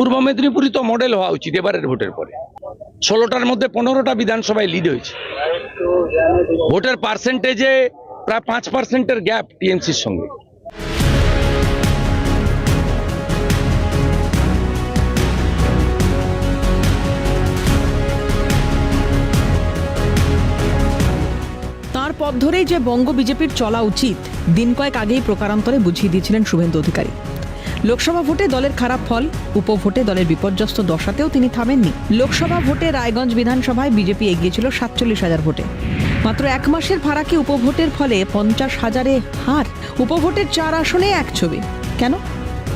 পূর্ব মেদিনীপুরই তো মডেল হওয়া উচিত, এবারের ভোটের পরে। ষোলোটার মধ্যে পনেরোটা বিধানসভায় লিড হয়েছে। ভোটের পার্সেন্টেজে প্রায় পাঁচ পার্সেন্টের গ্যাপ টিএমসির সঙ্গে। পথ ধরেই যে বঙ্গ বিজেপির চলা উচিত, দিন কয়েক আগেই প্রকারান্তরে বুঝিয়ে দিয়েছিলেন শুভেন্দু অধিকারী। লোকসভা ভোটে দলের খারাপ ফল, উপভোটে দলের বিপর্যস্ত দশাতেও তিনি থামেননি। লোকসভা ভোটে রায়গঞ্জ বিধানসভায় বিজেপি এগিয়েছিল সাতচল্লিশ হাজার ভোটে। মাত্র এক মাসের ফারাকে উপভোটের ফলে পঞ্চাশ হাজারে হার, উপভোটের চার আসনে এক ছবি। কেন?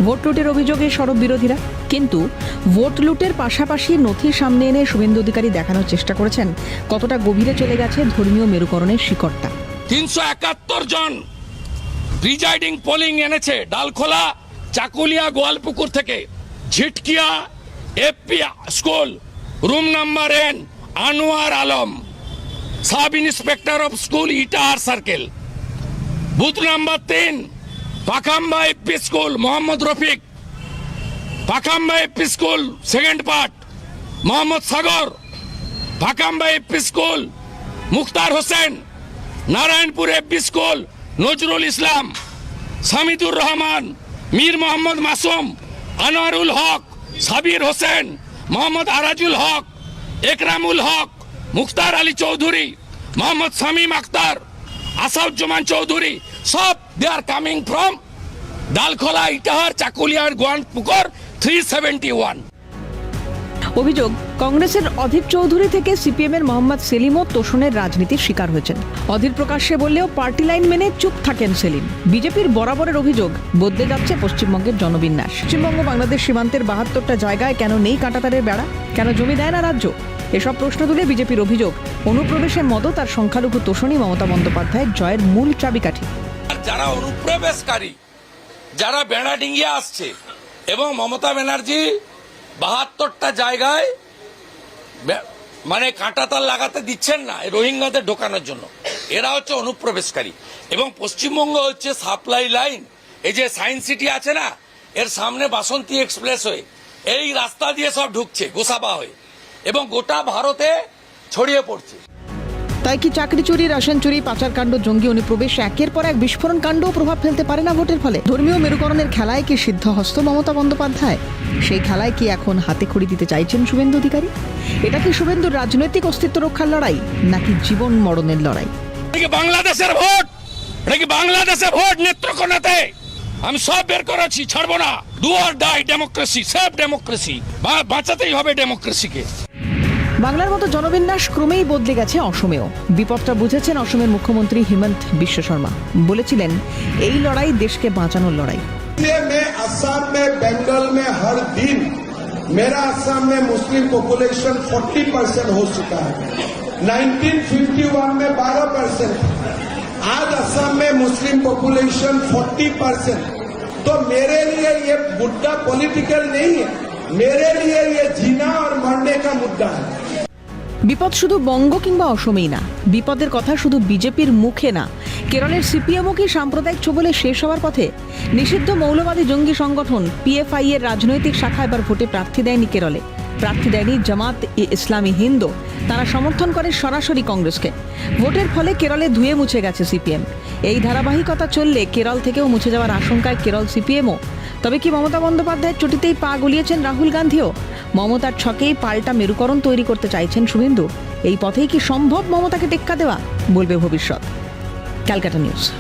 ভোট লুটের অভিযোগে সরব বিরোধীরা। কিন্তু ভোট লুটের পাশাপাশি নথি সামনে এনে শুভেন্দু অধিকারী দেখানোর চেষ্টা করেছেন। কতটা গভীরে চলে গেছে ধর্মীয় মেরুকরণের শিকড়টা। তিনশো একাত্তর জন প্রিজাইডিং পোলিং এনেছে, ডালখোলা চাকুলিয়া গোয়ালপুকুর থেকে Jhitkiya FP school, room number N, Anwar Alam. Sub inspector of school, Itahar circle. Booth number তিন, Pakhamba FP school, Mohammad Rafiq. Pakhamba FP school, second part, Mohammad Sagar. Pakhamba FP school, Mukhtar Hossain. Narayanpur FB school, Nazrul Islam. Samidur Rahman Mir Mohammad Masum, Anwarul Haque, Sabir Hossain, Mohammad Arajul Haque, Ekramul Haque Muktar Ali Chowdhury, Mohammad Shamim Akhtar Asaduzzaman Chowdhury, সব they are coming from Dalkhola, Itahar, চাকুলিয়ার Goalpokhar three seventy one অভিযোগ, কংগ্রেসের অধীর চৌধুরী থেকে CPM এর মোহাম্মদ সেলিমও তোষণের রাজনীতির শিকার হয়েছেন। অধীর প্রকাশ্যে বললেও পার্টি লাইন মেনে চুপ থাকেন সেলিম। বিজেপির বরাবরের অভিযোগ, বদলে যাচ্ছে পশ্চিমবঙ্গের জনবিন্যাস। পশ্চিমবঙ্গ, বাংলাদেশ সীমান্তের বাহাত্তরটা জায়গায় কেন নেই কাঁটাতারের বেড়া? কেন জমি দেয় না রাজ্য? এসব প্রশ্ন তুলে বিজেপির অভিযোগ, অনুপ্রবেশের মতো তার সংখ্যালঘু তোষণী মমতা বন্দ্যোপাধ্যায়ের জয়ের মূল চাবিকাঠি। যারা অনুপ্রবেশকারী, যারা বেড়া ডিঙ্গিয়ে আসছে এবং মমতা ব্যানার্জি বাহাত্তরটা জায়গায় মানে কাঁটাতাল লাগাতে দিচ্ছেন না রোহিঙ্গাদের ঢোকানোর জন্য। এরা হচ্ছে অনুপ্রবেশকারী। এবং পশ্চিমবঙ্গ হচ্ছে সাপ্লাই লাইন। এই যে সায়েন্স সিটি আছে না, এর সামনে বাসন্তী এক্সপ্রেস হয়ে, এই রাস্তা দিয়ে সব ঢুকছে, গোসাবা হয়ে। এবং গোটা ভারতে ছড়িয়ে পড়ছে। তাই কি চাকরি চুরি রাশন চুরি, পাচার কাণ্ড, জঙ্গি অনুপ্রবেশ, একের পর এক বিস্ফোরণ কাণ্ডও প্রভাব ফেলতে পারে না ভোটের ফলে? ধর্মীয় মেরুকরণের খেলায় কি সিদ্ধহস্ত মমতা বন্দ্যোপাধ্যায়? সেই খেলায় কি এখন হাতে খড়ি দিতে চাইছেন শুভেন্দু অধিকারী? এটা কি শুভেন্দুর রাজনৈতিক অস্তিত্ব রক্ষার লড়াই, নাকি জীবন মরণের লড়াই? বাংলাদেশের ভোট? এটা কি ভোট, নেত্রকোনাতে? আমি সব বের করেছি, ছাড়বো না। Do or die democracy safe democracy বাঁচাতেই হবে ডেমোক্রেসিকে বাংলার মতো জনবিন্যাস ক্রমেই বদলে গেছে অসমেও বিপদটা বুঝেছেন অসমের মুখ্যমন্ত্রী হিমন্ত বিশ্ব শর্মা বলেছিলেন এই লড়াই দেশকে বাঁচানোর লড়াই इसलिए मैं असम में बंगाल में हर दिन मेरा असम में मुस्लिम पॉपुलेशन 40 परसेंट हो चुका है 1951 में 12 परसेंट आज असम में मुस्लिम पॉपुलेशन 40 परसेंट तो मेरे लिए ये मुद्दा पॉलिटिकल नहीं है मेरे लिए ये जीना और मरने का मुद्दा है বিপদ শুধু বঙ্গ কিংবা অসমেই না। বিপদের কথা শুধু বিজেপির মুখে না। কেরলের সিপিএমও কি সাম্প্রদায়িক ছবলে শেষ হওয়ার পথে? নিষিদ্ধ মৌলবাদী জঙ্গি সংগঠন পিএফআই এর রাজনৈতিক শাখা এবার ভোটে প্রার্থী দেয়নি কেরলে। প্রার্থী দেয়নি জামাত ই ইসলামী হিন্দু। তারা সমর্থন করে সরাসরি কংগ্রেসকে। ভোটের ফলে কেরলে ধুয়ে মুছে গেছে সিপিএম। এই ধারাবাহিকতা চললে কেরল থেকেও মুছে যাওয়ার আশঙ্কায় কেরল সিপিএমও। তবে কি মমতা বন্দ্যোপাধ্যায়ের চটিতেই পা গলিয়েছেন রাহুল গান্ধীও? মমতার ছকেই পাল্টা মেরুকরণ তৈরি করতে চাইছেন শুভেন্দু। এই পথেই কি সম্ভব মমতাকে টেক্কা দেওয়া? বলবে ভবিষ্যৎ। Calcutta news.